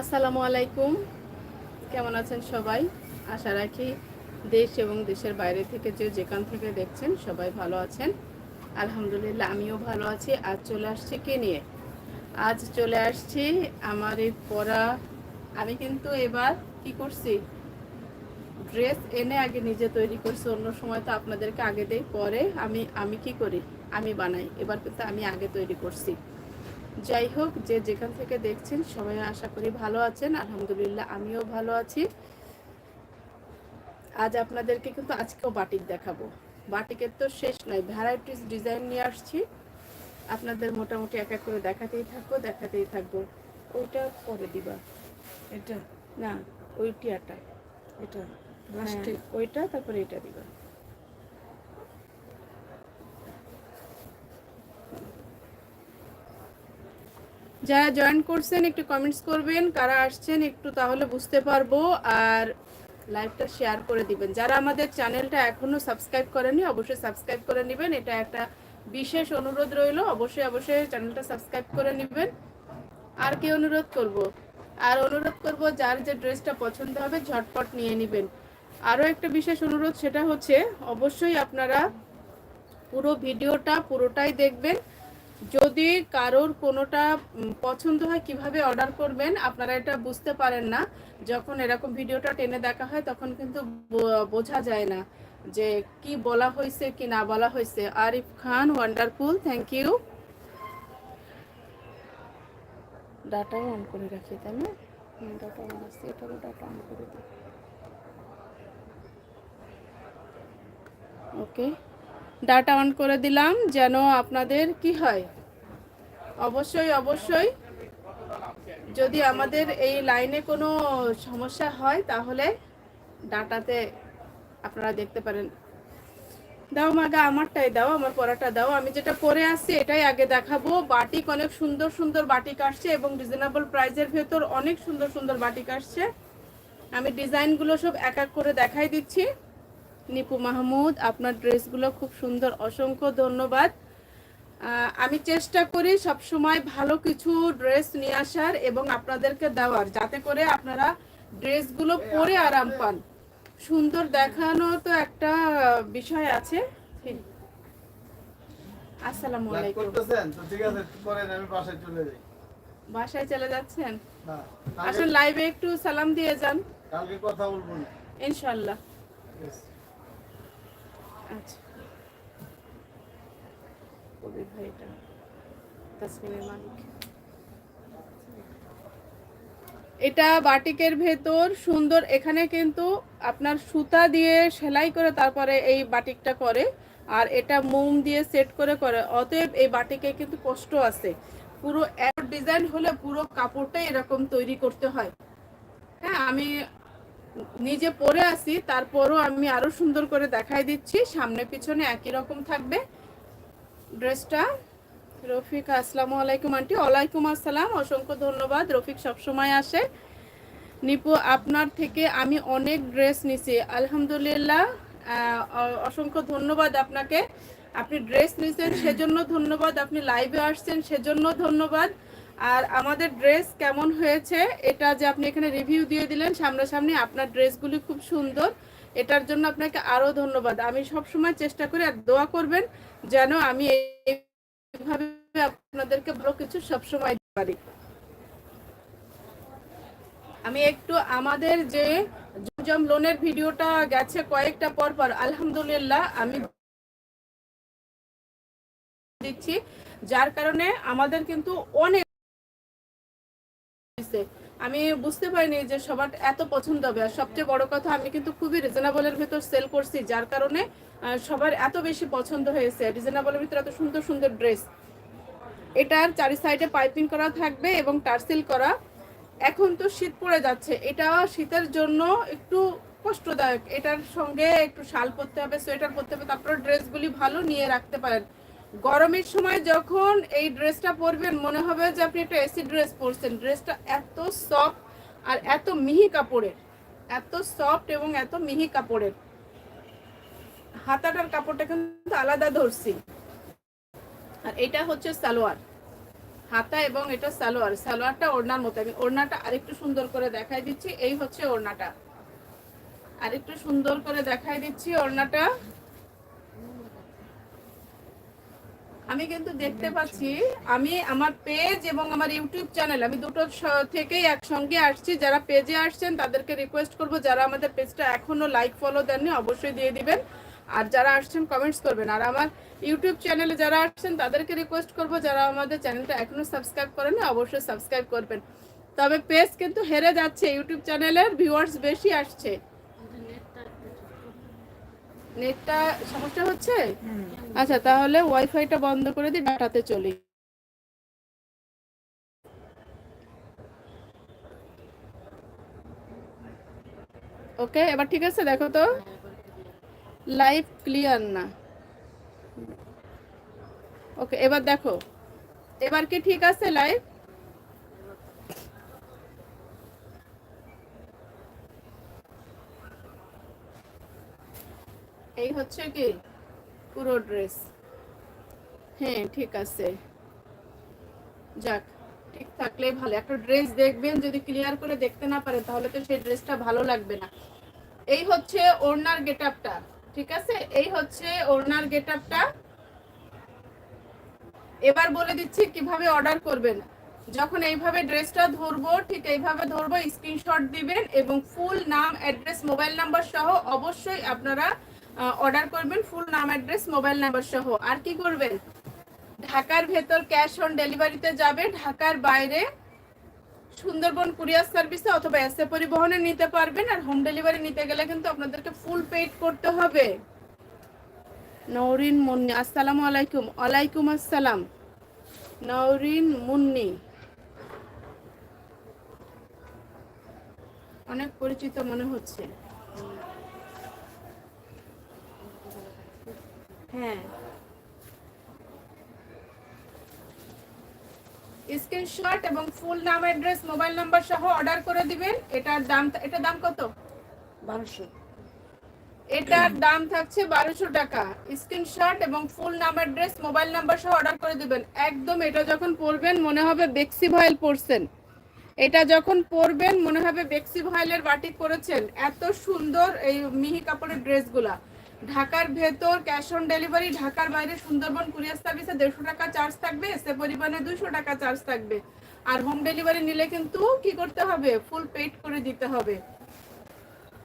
আসসালামু আলাইকুম। কেমন আছেন সবাই? আশা রাখি দেশ এবং দেশের বাইরে থেকে যে যেখান থেকে দেখছেন সবাই ভালো আছেন। আলহামদুলিল্লাহ, আমিও ভালো আছি। আজ চলে আসছি কে নিয়ে? আজ চলে আসছি আমার এই পড়া আমি কিন্তু এবার কি করছি? ড্রেস এনে আগে নিজে তৈরি করছি। অন্য সময় তো আপনাদেরকে আগে দেই, পরে আমি আমি কি করি? আমি বানাই। এবার কিন্তু আমি আগে তৈরি করছি। যাই হোক যে যেখান থেকে দেখছেন সবাই আশা করি ভালো আছেন। আলহামদুলিল্লাহ আমিও ভালো আছি। আজ আপনাদেরকে কিন্তু আজকেও বাটিক দেখাবো। বাটিকের তো শেষ নয় ভ্যারাইটিস ডিজাইন নিয়ে আসছি। আপনাদের মোটামুটি এক এক করে দেখাতেই থাকব দেখাতেই থাকব। ওইটা পরে দিবা। এটা? না ওই টিয়াটা। এটা? হ্যাঁ, ওইটা তারপরে এটা দিবা। যারা জয়েন করছেন, একটু কমেন্টস করবেন, কারা আসছেন একটু তাহলে বুঝতে পারব আর লাইভটা শেয়ার করে দিবেন। যারা আমাদের চ্যানেলটা এখনও সাবস্ক্রাইব করেনি অবশ্যই সাবস্ক্রাইব করে নেবেন। এটা একটা বিশেষ অনুরোধ রইল, অবশ্যই অবশ্যই চ্যানেলটা সাবস্ক্রাইব করে নেবেন। আর কি অনুরোধ করব? আর অনুরোধ করব, যার যে ড্রেসটা পছন্দ হবে, ঝটপট নিয়ে নেবেন। আরও একটা বিশেষ অনুরোধ, সেটা হচ্ছে, অবশ্যই আপনারা পুরো ভিডিওটা পুরোটাই দেখবেন। যদি কারোর কোনোটা পছন্দ হয় কীভাবে অর্ডার করবেন, আপনারা এটা বুঝতে পারেন না। যখন এরকম ভিডিওটা টেনে দেখা হয়, তখন কিন্তু বোঝা যায় না যে কি বলা হয়েছে, কি না বলা হয়েছে। Arif Khan wonderful thank you ডাটাও on করে রাখি, তাই না? Data on okay data on করে দিলাম যেন আপনাদের কি হয়। অবশ্যই অবশ্যই। যদি আমাদের এই লাইনে কোনো সমস্যা হয়, তাহলে ডাটাতে আপনারা দেখতে পারেন। দাও মাগা আমারটাই দাও, আমার পরাটা দাও। আমি যেটা পরে আসছি, এটাই আগে দেখাবো। বাটিক অনেক সুন্দর সুন্দর বাটিক আসছে এবং রিজনেবল প্রাইজের ভেতর অনেক সুন্দর সুন্দর বাটিক আসছে। আমি ডিজাইনগুলো সব এক এক করে দেখাই দিচ্ছি। নিপু মাহমুদ আপনার ড্রেসগুলো খুব সুন্দর অসংখ্য ধন্যবাদ। আমি চেষ্টা করি সব সময় ভালো কিছু ড্রেস নিয়ে আসার এবং আপনাদেরকে দেওয়ার যাতে করে আপনারা ড্রেসগুলো পরে আরাম পান। সুন্দর দেখানো তো একটা বিষয় আছে। আসসালামু আলাইকুম। তো ঠিক আছে করেন আমি বাসায় চলে যাই। বাসায় চলে যাচ্ছেন? আসলে লাইভে একটু সালাম দিয়ে যান। কালকে কথা বলব Yes. আচ্ছা। কবির ভাই এটা মালিক। এটা বাটিকের ভেতর, সুন্দর, এখানে কিন্তু আপনার সুতা দিয়ে সেলাই করে তারপরে এই বাটিকটা করে, আর এটা মোম দিয়ে সেট করে করে। অতএব এই বাটিকে কিন্তু কষ্ট আছে। পুরো ডিজাইন হলে পুরো কাপড়টাই এরকম তৈরি করতে হয়। হ্যাঁ আমি নিজে পরে আসি, তারপরও আমি আরও সুন্দর করে দেখাই দিচ্ছি। সামনে পিছনে একই রকম থাকবে। ড্রেসটা। রফিক, আসসালামু আলাইকুম, আন্টি। ওয়ালাইকুম আসসালাম। অসংখ্য ধন্যবাদ। রফিক সবসময় আসে। নিপু, আপনার থেকে আমি অনেক ড্রেস নিছি। আলহামদুলিল্লাহ অসংখ্য ধন্যবাদ আপনাকে। আপনি ড্রেস নিছেন, সেজন্য ধন্যবাদ। আপনি লাইভে আসছেন, সেজন্য ধন্যবাদ। আর আমাদের ড্রেস কেমন হয়েছে, এটা যে আপনি এখানে রিভিউ দিয়ে দিলেন, সামনাসামনি আপনার ড্রেসগুলি খুব সুন্দর। এটার জন্য আপনাকে আরও ধন্যবাদ। আমি সব সময় চেষ্টা করি আর দোয়া করবেন যেন আমি এইভাবে আপনাদেরকে ভালো কিছু সবসময় দিতে পারি। আমি একটু আমাদের যে জমজম লোনের ভিডিওটা গেছে কয়েকটা পর পর, আলহামদুলিল্লাহ আমি দিচ্ছি। যার কারণে আমাদের কিন্তু অনেক হয়েছে। আমি বুঝতে পারিনি যে সবার এত পছন্দ হবে। আর সবচেয়ে বড় কথা, আমি কিন্তু খুবই রিজনেবলের ভেতর সেল করছি, যার কারণে সবার এত বেশি পছন্দ হয়েছে। রিজনেবলের ভিতরে এত সুন্দর সুন্দর ড্রেস এটার চারি সাইডে পাইপিং করা থাকবে এবং টার্সেল করা। এখন তো শীত পড়ে যাচ্ছে। এটা শীতের জন্য একটু কষ্টদায়ক। এটার সঙ্গে একটু শাল পরতে হবে, সোয়েটার পরতে হবে তারপর ড্রেসগুলি ভালো নিয়ে রাখতে পারেন। গরমের সময় যখন এই ড্রেসটা পরবেন, মনে হবে যে আপনি একটা এসি ড্রেস পরছেন। ড্রেসটা এত সফট আর এত মিহি কাপড়ের, এত সফট এবং এত মিহি কাপড়ের। হাতাটার কাপড়টা কিন্তু আলাদা ধরছি। আর এটা হচ্ছে সালোয়ার। হাতা এবং এটা সালোয়ার। সালোয়ারটা ওড়নার মতো। আমি ওড়নাটা আরেকটু সুন্দর করে দেখাই দিচ্ছি। এই হচ্ছে ওড়নাটা। আরেকটু সুন্দর করে দেখাই দিচ্ছি ওড়নাটা। আমি কিন্তু দেখতে পাচ্ছি, আমি আমার পেজ এবং আমার ইউটিউব চ্যানেল আমি দুটো থেকেই একসঙ্গে আসছি। যারা পেজে আসছেন, তাদেরকে রিকোয়েস্ট করব, যারা আমাদের পেজটা এখনও লাইক ফলো দেননি, অবশ্যই দিয়ে দিবেন। আর যারা আসছেন কমেন্টস করবেন। আর আমার ইউটিউব চ্যানেলে যারা আসছেন, তাদেরকে রিকোয়েস্ট করব, যারা আমাদের চ্যানেলটা এখনও সাবস্ক্রাইব করেনি অবশ্যই সাবস্ক্রাইব করবেন। তবে পেজ কিন্তু হেরে যাচ্ছে ইউটিউব চ্যানেলের ভিউয়ার্স বেশি আসছে। নেটটা সমস্যা হচ্ছে? আচ্ছা তাহলে ওয়াইফাইটা বন্ধ করে দিই ডাটাতে চলি। ওকে এবার ঠিক আছে দেখো তো। লাইভ ক্লিয়ার না। ওকে এবার দেখো। এবার কি ঠিক আছে লাইভ? এই হচ্ছে কি? পুরো ড্রেস হ্যাঁ ঠিক আছে। যাক, ঠিক থাকলেই ভালো। একটা ড্রেস দেখবেন, যদি ক্লিয়ার করে দেখতে না পারেন, তাহলে তো সেই ড্রেসটা ভালো লাগবে না। এই হচ্ছে ওড়নার গেটআপটা ঠিক আছে? এই হচ্ছে ওড়নার গেটআপটা এবার বলে দিচ্ছি কীভাবে অর্ডার করবেন। যখন এইভাবে ড্রেসটা ধরবো, ঠিক এইভাবে ধরবো স্ক্রিনশট দিবেন এবং ফুল নাম অ্যাড্রেস মোবাইল নাম্বার সহ অবশ্যই আপনারা অর্ডার করবেন ফুল নাম অ্যাড্রেস মোবাইল নাম্বার সহ। আর কি করবেন? ঢাকার ভেতর ক্যাশ অন ডেলিভারিতে যাবে ঢাকার বাইরে সুন্দরবন কুরিয়ার সার্ভিসে অথবা এসএ পরিবহনে নিতে পারবেন, আর হোম ডেলিভারি নিতে গেলে কিন্তু আপনাদেরকে ফুল পেড করতে হবে। নৌরিন মুন্নি, আসসালামু আলাইকুম। ওয়ালাইকুম আসসালাম। নৌরিন মুন্নি। অনেক পরিচিত মনে হচ্ছে। হ্যাঁ। স্ক্রিনশট এবং ফুল নাম অ্যাড্রেস মোবাইল নাম্বার সহ অর্ডার করে দিবেন। এটার দাম এটার দাম কত? বারোশো। এটার দাম থাকছে বারোশো টাকা। স্ক্রিনশট এবং ফুল নাম অ্যাড্রেস মোবাইল নাম্বার সহ অর্ডার করে দিবেন। একদম এটা যখন পরবেন মনে হবে বেক্সি ভয়েল পরছেন। এটা যখন পরবেন মনে হবে বেক্সি ভয়েলের বাটিক করেছেন এত সুন্দর এই মিহি কাপড়ের ড্রেসগুলা ঢাকার ভেতর ক্যাশ অন ডেলিভারি, ঢাকার বাইরে সুন্দরবন কুরিয়ার সার্ভিসে দেড়শো টাকা চার্জ থাকবে, এসে পরিমাণে দুশো টাকা চার্জ থাকবে। আর হোম ডেলিভারি নিলে কিন্তু কি করতে হবে? ফুল পেড করে দিতে হবে।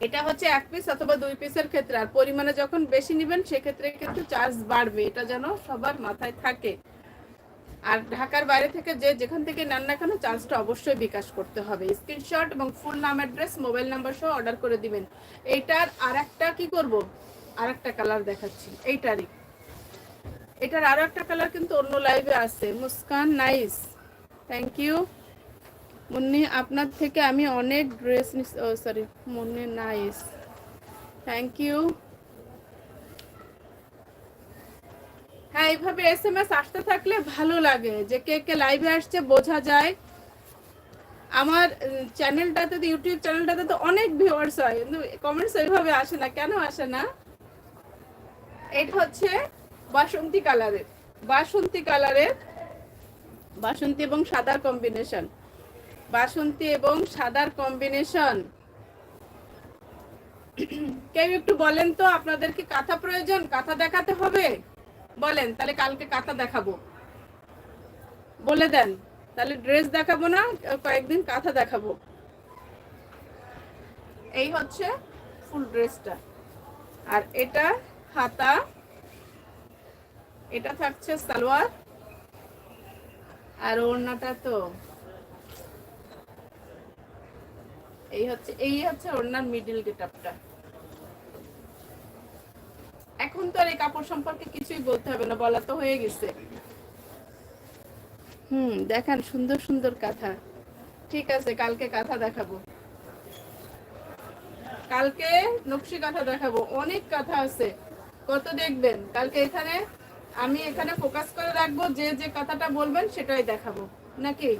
এটা হচ্ছে এক পিস অথবা দুই পিসের ক্ষেত্রে। আর পরিমাণে যখন বেশি নেবেন, সেক্ষেত্রে কিন্তু চার্জ বাড়বে। এটা যেন সবার মাথায় থাকে। আর ঢাকার বাইরে থেকে যে যেখান থেকে নেন না কেন, চার্জটা অবশ্যই বিকাশ করতে হবে। স্ক্রিনশট এবং ফুল নাম, অ্যাড্রেস, মোবাইল নাম্বার সহ অর্ডার করে দিবেন। এইটার আর একটা কি করব? আর একটা কালার দেখাচ্ছি। এইটারই। এটার আরও একটা কালার কিন্তু অন্য লাইভে আছে। Muskan nice thank you Munni, আপনার থেকে আমি অনেক dress O sorry Munni nice thank you হ্যাঁ এইভাবে এস এম এস আসতে থাকলে ভালো লাগে। যে কে কে লাইভে আসছে, বোঝা যায়। আমার চ্যানেলটাতে তো ইউটিউব চ্যানেলটাতে তো অনেক ভিউয়ার্স হয়। কিন্তু কমেন্টস ওইভাবে আসে না। কেন আসে না? এটা হচ্ছে বাসন্তী কালারের বাসন্তী কালারের বাসন্তী এবং সাদার কম্বিনেশন বাসন্তী এবং সাদার কম্বিনেশন কেউ একটু বলেন তো, আপনাদের কি কাঁথা প্রয়োজন? কাঁথা দেখাতে হবে? বলেন, তাহলে কালকে কাঁথা দেখাবো। বলে দেন, তাহলে ড্রেস দেখাবো না, কয়েকদিন কাঁথা দেখাবো। এই হচ্ছে ফুল ড্রেসটা। আর এটা হাতা এটা থাকছে সালোয়ার। আর ওড়নাটা তো এই হচ্ছে এই হচ্ছে ওড়নার মিডিল গেটআপটা। এখন তো আর এই কাপড় সম্পর্কে কিছুই বলতে হবে না, বলা তো হয়ে গেছে। হুম, দেখান সুন্দর সুন্দর কাঁথা। ঠিক আছে, কালকে কাঁথা দেখাবো। কালকে নকশি কাঁথা দেখাবো, অনেক কাঁথা আছে। কত দেখবেন? কালকে এখানে আমি এখানে ফোকাস করে রাখব, যে যে কথাটা বলবেন সেটাই দেখাবো। নাকি?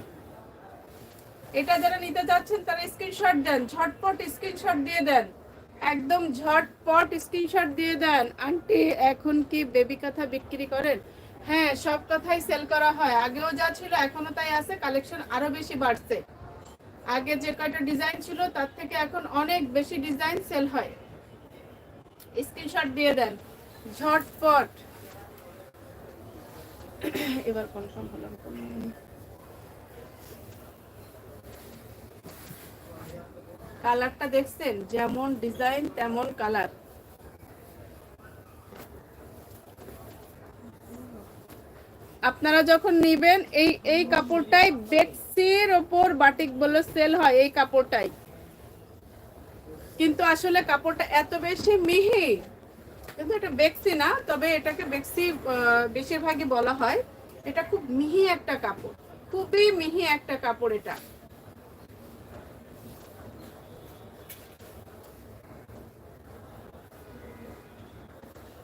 এটা যারা নিতে চাচ্ছেন তারা স্ক্রিনশট দেন, ঝটপট স্ক্রিনশট দিয়ে দেন। একদম ঝটপট স্ক্রিনশট দিয়ে দেন। আন্টি, এখন কি বেবি কাঁথা বিক্রি করেন? হ্যাঁ সব কথাই সেল করা হয়। আগেও যা ছিল এখনও তাই আছে। কালেকশন আরও বেশি বাড়ছে। আগে যে কয়টা ডিজাইন ছিল, তার থেকে এখন অনেক বেশি ডিজাইন সেল হয়। স্ক্রিনশট দিয়ে দেন। ঝটপট। এবার কনফার্ম হলাম। কালারটা দেখছেন? যেমন ডিজাইন, তেমন কালার। আপনারা যখন নিবেন, এই এই কাপড়টাই বেক্সির ওপর বাটিক বলে সেল হয়, এই কাপড়টাই। কিন্তু আসলে কাপড়টা এত বেশি মিহি। কিন্তু এটা বেক্সি না, তবে এটাকে বেক্সি বেশিরভাগই বলা হয়। এটা খুব মিহি একটা কাপড়, খুবই মিহি একটা কাপড় এটা।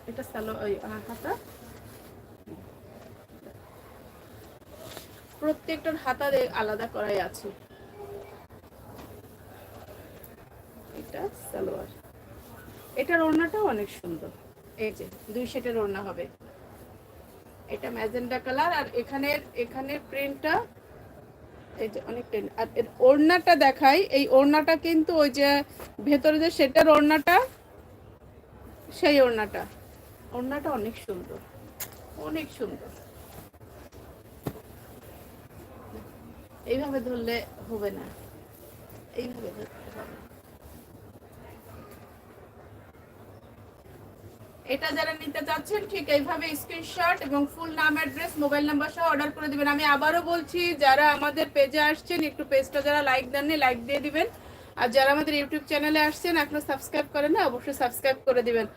এটা সালো হাতা। প্রত্যেকটার হাতা আলাদা করাই আছে। এটা সালোয়ার। এটার ওড়নাটাও অনেক সুন্দর। এই যে, দুই সেটের ওড়না হবে। এটা ম্যাজেন্ডা কালার আর এখানের এখানের প্রিন্টটা, এই যে অনেক প্রিন্ট আর ওড়নাটা দেখাই, এই ওড়নাটা কিন্তু ওই যে ভেতরে যে সেটার ওড়নাটা, সেই ওড়নাটা। ওড়নাটা অনেক সুন্দর অনেক সুন্দর। এইভাবে ধরলে হবে না। এইভাবে ধরতে হবে এটা যারা নিতে চাচ্ছেন, ঠিক এইভাবে স্ক্রিনশট এবং ফুল নাম অ্যাড্রেস মোবাইল নাম্বার সহ অর্ডার করে দিবেন। আমি আবারও বলছি, যারা আমাদের পেজে আসছেন, একটু পেজটা যারা লাইক দেননি লাইক দিয়ে দিবেন। আর যারা আমাদের ইউটিউব চ্যানেলে আসছেন, এখনও সাবস্ক্রাইব করেন না, অবশ্যই সাবস্ক্রাইব করে দিবেন।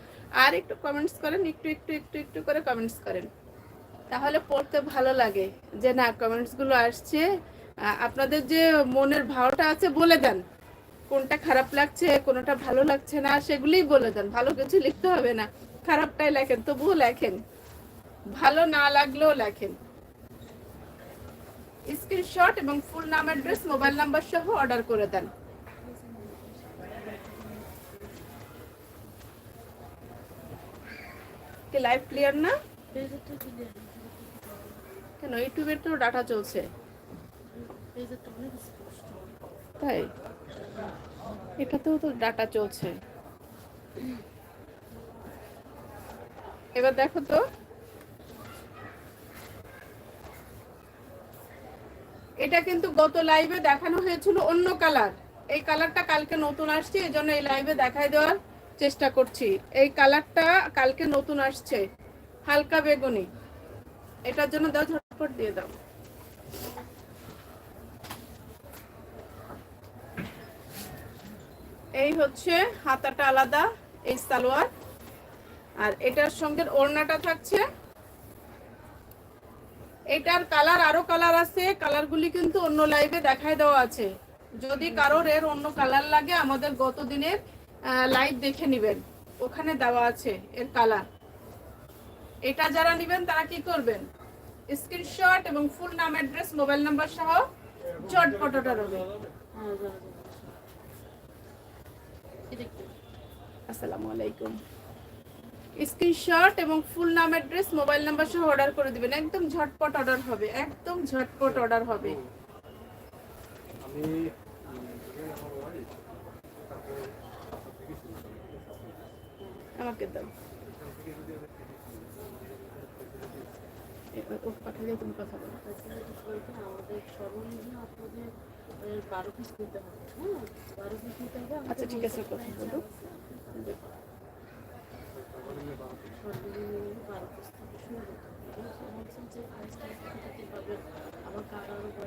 আর একটু কমেন্টস করেন, একটু একটু একটু একটু করে কমেন্টস করেন। তাহলে পড়তে ভালো লাগে যে না কমেন্টসগুলো আসছে। আপনাদের যে মনের ভাওটা আছে, বলে দেন। কোনটা খারাপ লাগছে, কোনটা ভালো লাগছে না, সেগুলোই বলে দেন। ভালো কিছু লিখতে হবে না। খারাপটাই লেখেন, তবুও লেখেন। ভালো না লাগলেও লেখেন। স্ক্রিনশট এবং ফুল নাম, অ্যাড্রেস, মোবাইল নাম্বার সহ অর্ডার করে দেন। কি, লাইভ ক্লিয়ার না? কেন, ইউটিউবের তো ডাটা চলছে। তাই? এটাতেও তো ডাটা চলছে। এবার দেখো তো। এটা কিন্তু গত লাইভে দেখানো হয়েছিল অন্য কালার এই কালারটা কালকে নতুন আসছে, এই জন্য এই লাইভে দেখাই দেওয়ার চেষ্টা করছি। এই কালারটা কালকে নতুন আসছে, হালকা বেগুনি। এটার জন্য দাও ঝটপট দিয়ে দাও। এই হচ্ছে হাতাটা আলাদা, এই সালোয়ার। আর এটার সঙ্গে ওড়নাটা থাকছে। এটার কালার আরও কালার আছে কালারগুলি কিন্তু অন্য লাইভে দেখায় দেওয়া আছে। যদি কারোর এর অন্য কালার লাগে আমাদের গত দিনের লাইভ দেখে নেবেন। ওখানে দেওয়া আছে এর কালার। এটা যারা নেবেন তারা কি করবেন? স্ক্রিনশট এবং ফুল নাম অ্যাড্রেস মোবাইল নাম্বার সহ চটপট অর্ডার হবে আসসালামু আলাইকুম। স্ক্রিনশট এবং ফুল নাম অ্যাড্রেস মোবাইল নাম্বার সহ অর্ডার করে দিবেন। একদম ঝটপট অর্ডার হবে একদম ঝটপট অর্ডার হবে। আমি আমাকে দাও। পাঠালে তুমি কথা বলো। আমাদের সর্বনিম্ন আপনাদের বারো পিস নিতে হবে হ্যাঁ বারো পিস নিতে হবে আচ্ছা ঠিক আছে কথা বলো।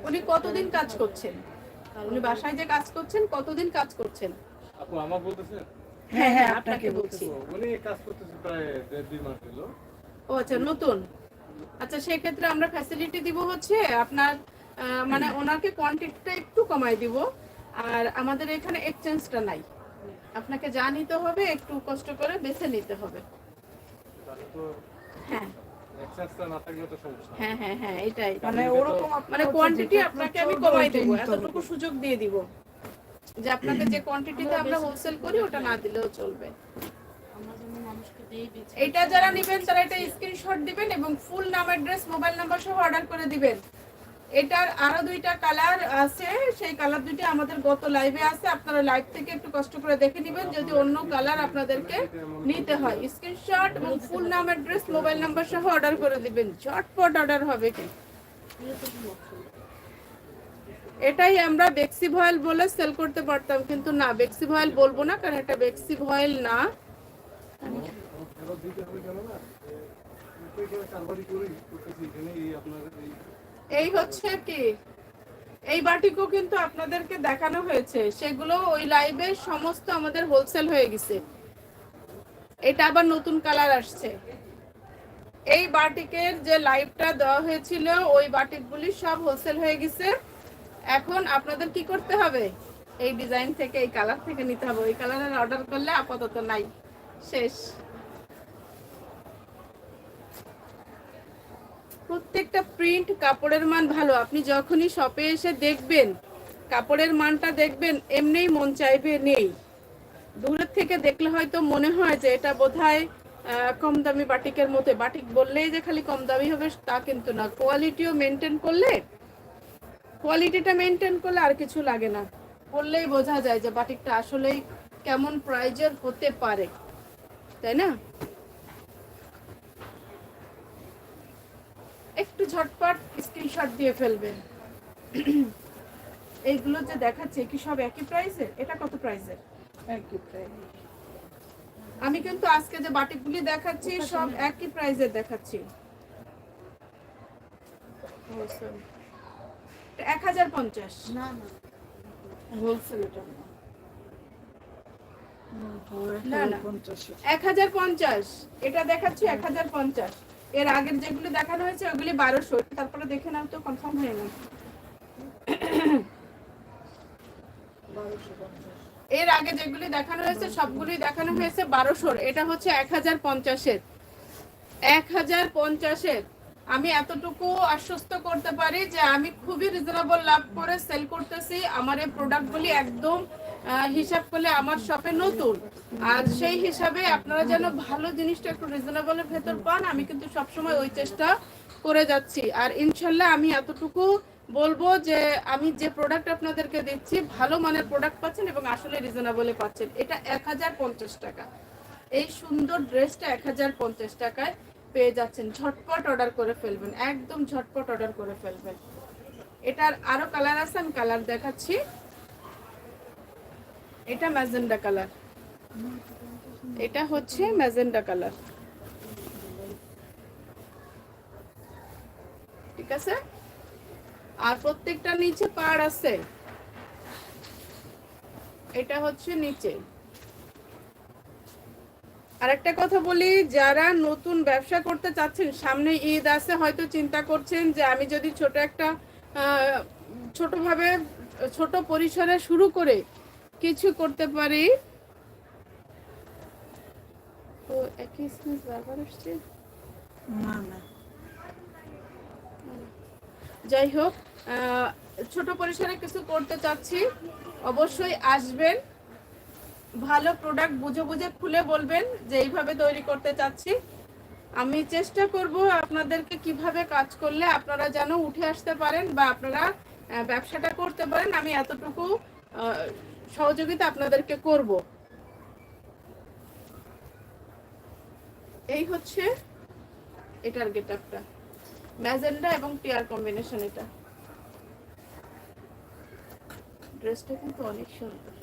উনি কতদিন কাজ করছেন? উনি বাসায় যে কাজ করছেন কতদিন কাজ করছেন? আপু আমার বলতেছেন? হ্যাঁ হ্যাঁ আপনাকে বলছি। উনি কাজ করতেছে প্রায় দুই মাস হলো। ও আচ্ছা নতুন? আচ্ছা সেই ক্ষেত্রে আমরা ফ্যাসিলিটি দিব হচ্ছে আপনার মানে ওনাকে কোয়ান্টিটিটা একটু কমাই দিব। আর আমাদের এখানে এক্সচেঞ্জটা নাই। আপনাকে যা নিতে হবে একটু কষ্ট করে বেছে নিতে হবে। হ্যাঁ। এক্সচেঞ্জটা না থাকলে তো সমস্যা। হ্যাঁ হ্যাঁ হ্যাঁ এটাই। মানে ওরকম মানে কোয়ান্টিটি আপনাকে আমি কমাই দেবো এতটুকু সুযোগ দিয়ে দিব। যে আপনাকে যে কোয়ান্টিটিতে আমরা হোলসেল করি ওটা না দিলেও চলবে। এটা যারা নেবেন তারা এটা স্ক্রিনশট দিবেন এবং ফুল নাম অ্যাড্রেস মোবাইল নাম্বার সহ অর্ডার করে দিবেন। এটার আরও দুইটা কালার আছে। সেই কালার দুইটা আমাদের গত লাইভে আছে। আপনারা লাইভ থেকে একটু কষ্ট করে দেখে নেবেন, যদি অন্য কালার আপনাদেরকে নিতে হয়। স্ক্রিনশট এবং ফুল নাম অ্যাড্রেস মোবাইল নাম্বার সহ অর্ডার করে দিবেন। ঝটপট অর্ডার হবে কি? এটাই আমরা বেক্সি ভয়েল বলে সেল করতে পারতাম, কিন্তু না বেক্সি ভয়েল বলব না, কারণ এটা বেক্সি ভয়েল না। দিতে হবে না এই হচ্ছে কি? এই বাটিকও কিন্তু আপনাদেরকে দেখানো হয়েছে। সেগুলো ওই লাইভে সমস্ত আমাদের হোলসেল হয়ে গেছে। এটা আবার নতুন কালার আসছে। এই বাটিকের যে লাইভটা দেওয়া হয়েছিল, ওই বাটিকগুলি সব হোলসেল হয়ে গেছে। এখন আপনাদের কি করতে হবে? এই ডিজাইন থেকে, এই কালার থেকে নিতে হবে। ওই কালারের অর্ডার করলে আপাতত নাই। শেষ। প্রত্যেকটা প্রিন্ট কাপড়ের মান ভালো। আপনি যখনই শপে এসে দেখবেন, কাপড়ের মানটা দেখবেন, এমনিই মন চাইবে নেই। দূরের থেকে দেখলে হয়তো মনে হয় যে এটা বোধহয় কম দামি বাটিকের মতো বাটিক বললেই যে খালি কম দামি হবে, তা কিন্তু না। কোয়ালিটিও মেনটেন করলে কোয়ালিটিটা মেনটেন করলে আর কিছু লাগে না। বললেই বোঝা যায় যে বাটিকটা আসলেই কেমন প্রাইজের হতে পারে। তাই না? একটু ঝটপট স্ক্রিনশট দিয়ে ফেলবেন। এইগুলো যে দেখাচ্ছে কি সব একই প্রাইসের এটা কত প্রাইসের একই প্রাইস আমি কিন্তু আজকে যে বাটিকগুলি দেখাচ্ছি সব একই প্রাইসের দেখাচ্ছি। এক হাজার পঞ্চাশ। না না। হোলসেল এটা না না, এক হাজার পঞ্চাশ। এটা দেখাচ্ছি এক হাজার পঞ্চাশ। এর আগের যেগুলি দেখানো হয়েছে, ওগুলি বারোশো। তারপরে দেখে নাও তো কনফার্ম হয়ে গেল এর আগে যেগুলি দেখানো হয়েছে, সবগুলি দেখানো হয়েছে বারোশোর। এটা হচ্ছে এক হাজার পঞ্চাশের। এক হাজার পঞ্চাশের। আমি এতটুকু আশ্বস্ত করতে পারি যে, আমি খুবই রিজনেবল লাভ করে সেল করতেছি। আমার এই প্রোডাক্টগুলি একদম হিসাব করলে আমার শপে নতুন। আর সেই হিসাবে আপনারা যেন ভালো জিনিসটা একটু রিজনেবলের ভেতর পান, আমি কিন্তু সবসময় ওই চেষ্টা করে যাচ্ছি। আর ইনশাল্লাহ আমি এতটুকু বলব যে, আমি যে প্রোডাক্ট আপনাদেরকে দিচ্ছি, ভালো মানের প্রোডাক্ট পাচ্ছেন এবং আসলে রিজনেবলে পাচ্ছেন। এটা এক হাজার পঞ্চাশ টাকা। এই সুন্দর ড্রেসটা এক হাজার পঞ্চাশ টাকায় পেয়ে যাচ্ছেন। ঝটপট অর্ডার করে ফেলবেন, একদম ঝটপট অর্ডার করে ফেলবেন। এটার আরও কালার আছে, আমি কালার দেখাচ্ছি। এটা ম্যাজেন্ডা কালার। এটা হচ্ছে ম্যাজেন্ডা কালার। ঠিক আছে? আর প্রত্যেকটা নিচে পাড় আছে। এটা হচ্ছে নিচে। আরেকটা কথা বলি, যারা নতুন ব্যবসা করতে চাচ্ছেন, সামনে ঈদ আছে, হয়তো চিন্তা করছেন যে আমি যদি ছোট একটা ছোটভাবে, ছোট পরিসরে শুরু করে কিছু করতে পারি। তো একই স্পেস ব্যবহার আসছে? না না। যাই হোক ছোট পরিসরে কিছু করতে চাচ্ছি। অবশ্যই আসবেন। ভালো প্রোডাক্ট বুঝে বুঝে খুলে বলবেন যে এইভাবে তৈরি করতে চাচ্ছি। আমি চেষ্টা করব আপনাদেরকে কীভাবে কাজ করলে আপনারা যেন উঠে আসতে পারেন বা আপনারা ব্যবসাটা করতে পারেন। আমি এতটুকু সহযোগিতা আপনাদেরকে করব। এই হচ্ছে এটার গেট আপটা ম্যাজেন্ডা এবং টিয়ার কম্বিনেশন এটা। ড্রেসটা কিন্তু অনেক সুন্দর।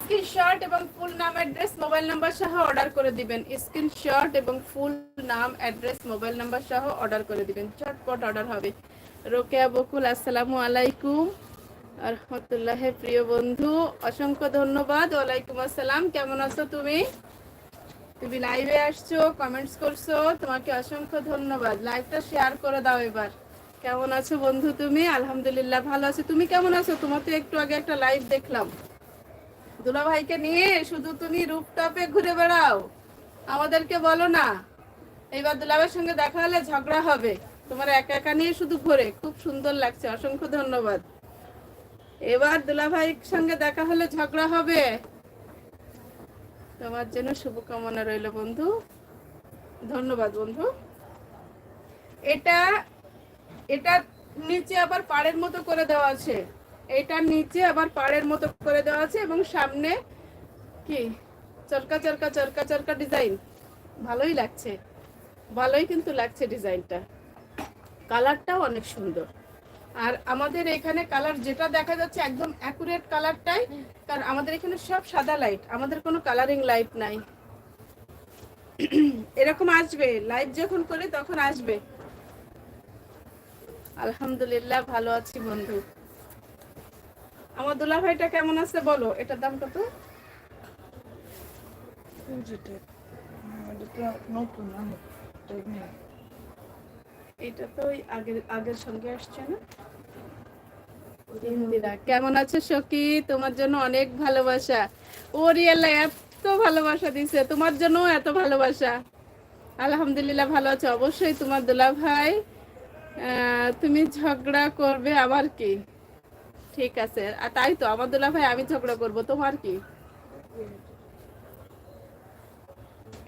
স্ক্রিনশট এবং ফুল নাম, অ্যাড্রেস, মোবাইল নাম্বার সহ অর্ডার করে দিবেন। স্ক্রিনশট এবং ফুল নাম, অ্যাড্রেস, মোবাইল নাম্বার সহ অর্ডার করে দিবেন। চটপট অর্ডার হবে। রোকেয়া বকুল, আসসালামু আলাইকুম। রহমতুল্লাহ প্রিয় বন্ধু, অসংখ্য ধন্যবাদ। ওয়ালাইকুম আসসালাম, কেমন আছো তুমি? তুমি লাইভে আসছো কমেন্টস করছ, তোমাকে অসংখ্য ধন্যবাদ। লাইভটা শেয়ার করে দাও এবার। কেমন আছো বন্ধু তুমি? আলহামদুলিল্লাহ ভালো আছো। তুমি কেমন আছো? তোমার তো একটু আগে একটা লাইভ দেখলাম। দুলা ভাইকে নিয়ে শুধু তুমি রূপটপে ঘুরে বেড়াও। আমাদেরকে বলো না, এইবার দুলাভাইয়ের সঙ্গে দেখা হলে ঝগড়া হবে। তোমার একা একা নিয়ে শুধু ঘোরে খুব সুন্দর লাগছে, অসংখ্য ধন্যবাদ। এবার দুলা ভাইয়ের সঙ্গে দেখা হলে ঝগড়া হবে। তোমার জন্য শুভকামনা রইল বন্ধু। ধন্যবাদ বন্ধু। এটা এটা নিচে আবার পাড়ের মতো করে দেওয়া আছে। এটার নিচে আবার পাড়ের মতো করে দেওয়া আছে এবং সামনে কি? চরকা চরকা চরকা চরকা ডিজাইন। ভালোই লাগছে। ভালোই কিন্তু লাগছে ডিজাইনটা। কালারটাও অনেক সুন্দর। আর আমাদের এখানে কালার যেটা দেখা যাচ্ছে একদম অ্যাকুরেট কালারটাই, কারণ আমাদের এখানে সব সাদা লাইট আমাদের কোনো কালারিং লাইট নাই। এরকম আসবে লাইভ যখন করি তখন আসবে। আলহামদুলিল্লাহ, ভালো আছি বন্ধু। আমার দুলা ভাইটা কেমন আছে বলো, এটার দাম কত? তো নতুন। এটা তো আগের আগের সঙ্গে আসছে না। কেমন আছো সখী? তোমার জন্য অনেক ভালোবাসা। ও রিয়াল্লা এত ভালোবাসা দিছে। তোমার জন্য এত ভালোবাসা। আলহামদুলিল্লাহ ভালো আছো। অবশ্যই তোমার দুলা ভাই তুমি ঝগড়া করবে আমার কি? ঠিক আছে। তাই তো, আমার দুলা ভাই, আমি ঝগড়া করব। তোমার কি?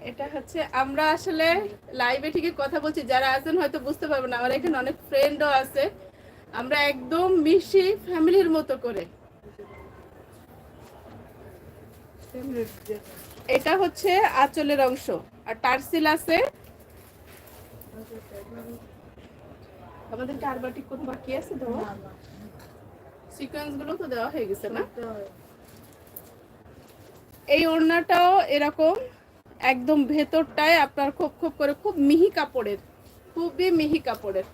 এটা হচ্ছে আমরা আসলে লাইভে ঠিকই কথা বলছি যারা আছেন হয়তো বুঝতে পারবেন না আমার এখানে অনেক ফ্রেন্ডও আছে। আমরা একদম মিশি ফ্যামিলির মতো করে। এটা হচ্ছে আঁচলের অংশ আর টার্সিল আছে। আমাদের কারবাটি কোন বাকি আছে তো? সিকোয়েন্সগুলো তো দেওয়া হয়ে গেছে না? এই ওড়নাটাও এরকম। একদম ভেতরটায় আপনার খুব খুব করে খুব মিহি কাপড়ের খুবই মিহি কাপড়ের।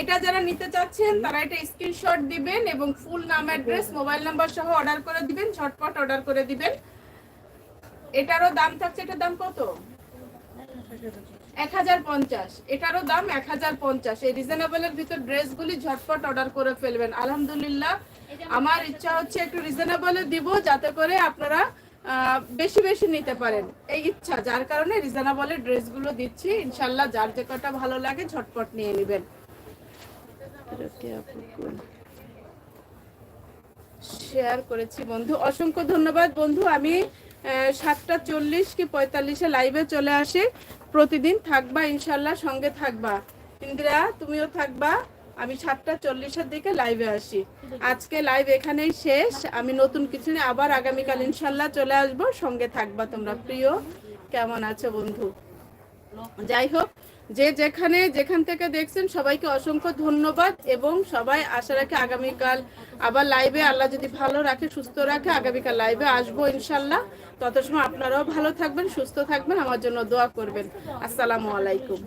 এটা যারা নিতে চাচ্ছেন তারা এটা স্ক্রিনশট দিবেন এবং ফুল নাম অ্যাড্রেস মোবাইল নাম্বার সহ অর্ডার করে দিবেন ঝটপট অর্ডার করে দিবেন। এটারও দাম থাকছে এটার দাম কত? এক হাজার পঞ্চাশ। এটারও দাম এক হাজার পঞ্চাশ। এই রিজনেবলের ভিতর ড্রেসগুলি ঝটপট অর্ডার করে ফেলবেন। আলহামদুলিল্লাহ আমার ইচ্ছা হচ্ছে একটু রিজনেবলে দিব যাতে করে আপনারা বেশি বেশি নিতে পারেন। এই ইচ্ছা যার কারণে রিজনেবলে ড্রেসগুলো দিচ্ছি। ইনশাল্লাহ যার যে কটা ভালো লাগে ঝটপট নিয়ে নেবেন। শেয়ার করেছি বন্ধু। অসংখ্য ধন্যবাদ বন্ধু। আমি সাতটা চল্লিশ কি পঁয়তাল্লিশে লাইভে চলে আসি। প্রতিদিন থাকবা ইনশাল্লাহ সঙ্গে থাকবা। ইন্দিরা তুমিও থাকবা। আমি সাতটা চল্লিশের দিকে লাইভে আসি। আজকে লাইভ এখানেই শেষ। আমি নতুন কিছু নিয়ে আবার আগামীকাল ইনশাল্লাহ চলে আসব। সঙ্গে থাকবা তোমরা প্রিয়। কেমন আছো বন্ধু? যাই হোক, যে যেখানে, যেখান থেকে দেখছেন, সবাইকে অসংখ্য ধন্যবাদ এবং সবাই আশা রাখে আগামীকাল আবার লাইভে আল্লাহ যদি ভালো রাখে, সুস্থ রাখে, আগামীকাল লাইভে আসব ইনশাল্লাহ। তত সময় আপনারাও ভালো থাকবেন, সুস্থ থাকবেন, আমার জন্য দোয়া করবেন। আসসালামু আলাইকুম।